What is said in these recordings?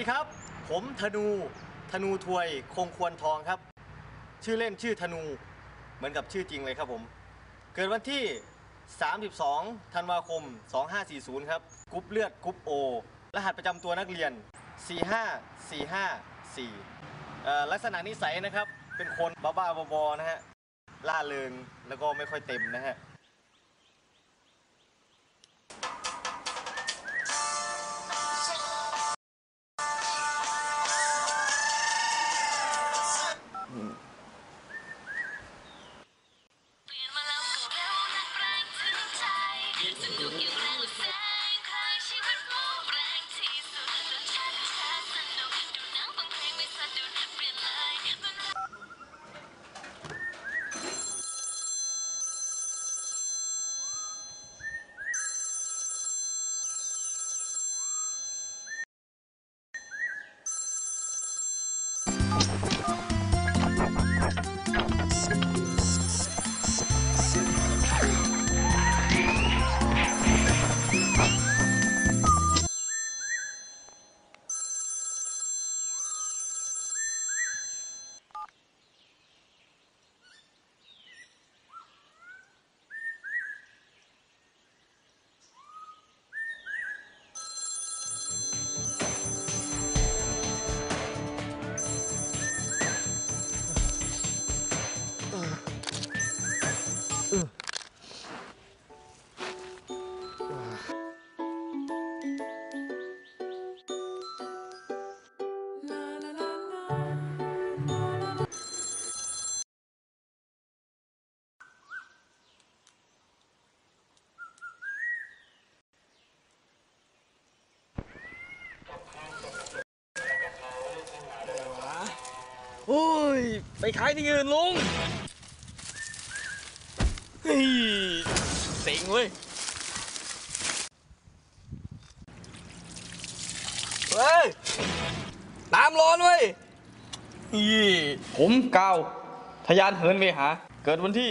ดีครับ ผมธนู ธนูทวยคงควรทองครับ ชื่อเล่นชื่อธนู เหมือนกับชื่อจริงเลยครับผม เกิดวันที่ 32 ธันวาคม 2540 ครับกรุ๊ปเลือดกรุ๊ปโอรหัสประจำตัวนักเรียน 45454เอ่อลักษณะนิสัยนะครับ เป็นคนบ้าๆบอๆนะฮะล่าเริงแล้วก็ไม่ค่อยเต็มนะฮะ โอ้ยไปขายที่อื่นลุงเฮ้ยเซ็งเว้ยเฮ้ยตามร้อนเว้ยอีผมกาวทะยานเหินเวหา เกิดวันที่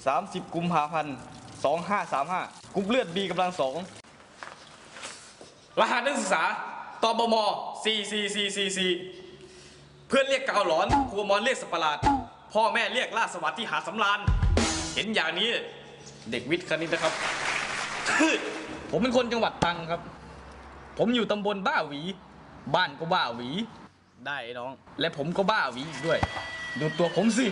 30 กุมภาพันธ์ 2535กรุ๊ปเลือดบีกำลังสอง รหัสนักศึกษาตบม 44444 เพื่อนเรียกกาวหลอนครูมอนเรียกสตว์ประหลาด พ่อแม่เรียกล่าสวัสดิ์ที่หาดสำราญเห็นอย่างนี้เด็กวิทย์คณิตนะครับ ผมเป็นคนจังหวัดตรังครับ ผมอยู่ตำบลบ้าหวี บ้านก็บ้าหวี ได้น้อง และผมก็บ้าหวีอีกด้วย ดูตัวผมสิ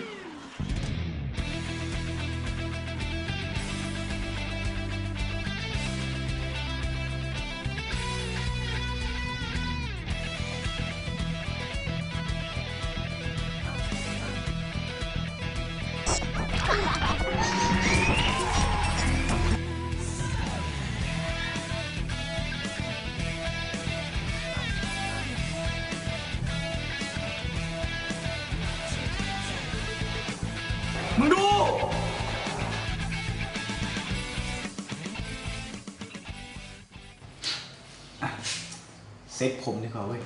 ตผมดีกว่าเว้ย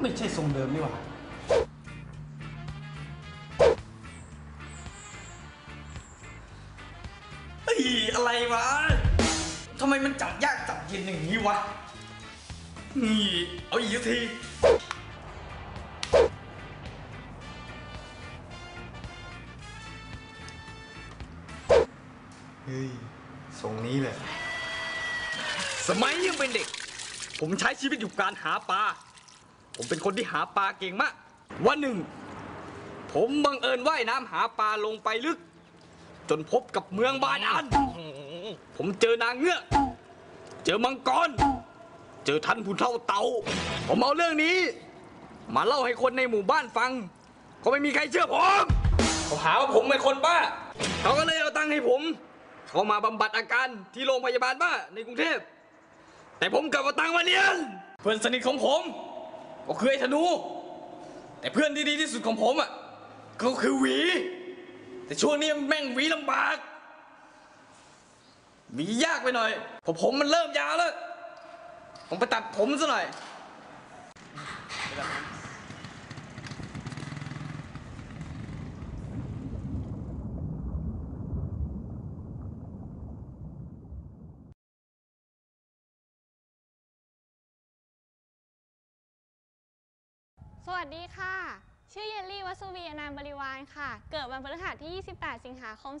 ไม่ใช่ทรงเดิมนี่หว่าเฮ้ยอะไรวะทำไมมันจับยากจับเย็นอย่างนี้วะนี่เอาอีกที เฮ้ยทรงนี้เลยสมัยยังเป็นเด็ก ผมใช้ชีวิตอยู่การหาปลา ผมเป็นคนที่หาปลาเก่งมาก วันหนึ่ง ผมบังเอิญว่ายน้ำหาปลาลงไปลึก จนพบกับเมืองบาดาล ผมเจอนางเงือก เจอมังกร เจอท่านผู้เท่าเต่าผมเอาเรื่องนี้ มาเล่าให้คนในหมู่บ้านฟัง ก็ไม่มีใครเชื่อผมเขาหาว่าผมเป็นคนบ้า เขาก็เลยเอาตังค์ให้ผม เขามาบำบัดอาการที่โรงพยาบาลบ้าในกรุงเทพ แต่ผมกลับเอาตังค์มาเรียนเพื่อนสนิทของผมก็คือไอ้ธนู แต่เพื่อนที่ดีที่สุดของผมอะก็คือหวี แต่ช่วงนี้แม่งหวีลำบากหวียากไปหน่อยเพราะผมมันเริ่มยาวแล้ว ผมไปตัดผมซะหน่อย สวัสดีค่ะ ชื่อเยลลี่วัสุวีอนามบริวารค่ะ เกิดวันพฤหัสที่ 28 สิงหาคม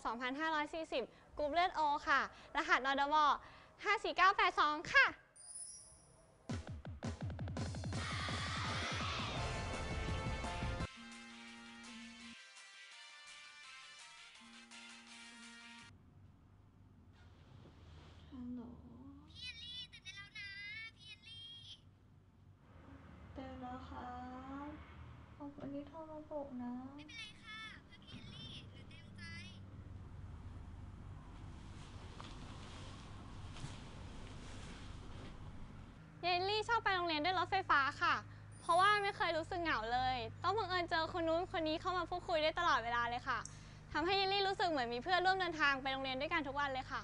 2540 กรุ๊ปเลือดโอค่ะ รหัสนอดบ54982 ค่ะ ขอบคุณที่โทรมาปลุกนะ ไม่เป็นไรค่ะเพื่อพี่เอลลี่หรือเต็มใจ เยลลี่ชอบไปโรงเรียนด้วยรถไฟฟ้าค่ะ เพราะว่าไม่เคยรู้สึกเหงาเลย ต้องบังเอิญเจอคนนู้นคนนี้เข้ามาพูดคุยได้ตลอดเวลาเลยค่ะทำให้เยลลี่รู้สึกเหมือนมีเพื่อนร่วมเดินทางไปโรงเรียนด้วยกันทุกวันเลยค่ะ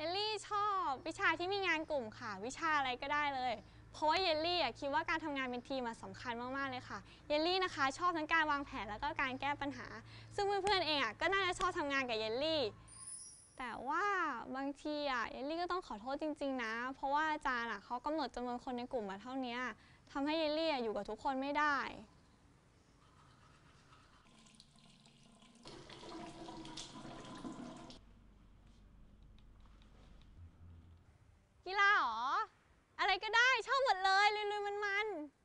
เยลลี่ชอบวิชาที่มีงานกลุ่มค่ะ วิชาอะไรก็ได้เลย เพราะว่าเยลลี่อะคิดว่าการทำงานเป็นทีมอะสำคัญมากๆเลยค่ะ เยลลี่นะคะชอบทั้งการวางแผนแล้วก็การแก้ปัญหา ซึ่งเพื่อนๆเองอะก็น่าจะชอบทำงานกับเยลลี่ แต่ว่าบางทีอะเยลลี่ก็ต้องขอโทษจริง ๆ นะ เพราะว่าอาจารย์อะเขากำหนดจำนวนคนในกลุ่มมาเท่านี้ทำให้เยลลี่อะอยู่กับทุกคนไม่ได้ กีฬาเหรอ อะไรก็ได้ชอบหมดเลยลุยๆมันๆ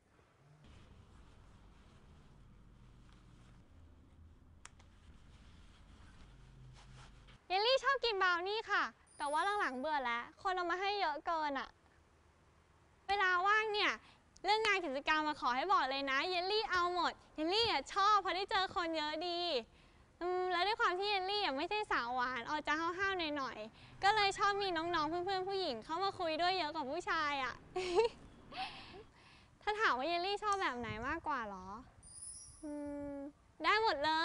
เยลลี่ชอบกินบราวนี่ค่ะ แต่ว่าหลังๆเบื่อแล้ว คนเอามาให้เยอะเกินอะเวลาว่างเนี่ย เรื่องงานกิจกรรมมาขอให้บอกเลยนะ เยลลี่เอาหมด เยลลี่อะชอบเพราะได้เจอคนเยอะดี แล้วด้วยความที่เยลลี่อะไม่ใช่สาวหวานออกจะห้าวๆหน่อยๆ ก็เลยชอบมีน้องๆ เพื่อนๆ ผู้หญิงเข้ามาคุยด้วยเยอะกว่าผู้ชายอะถ้าถามว่าเยลลี่ชอบแบบไหนมากกว่าเหรอได้หมดเลย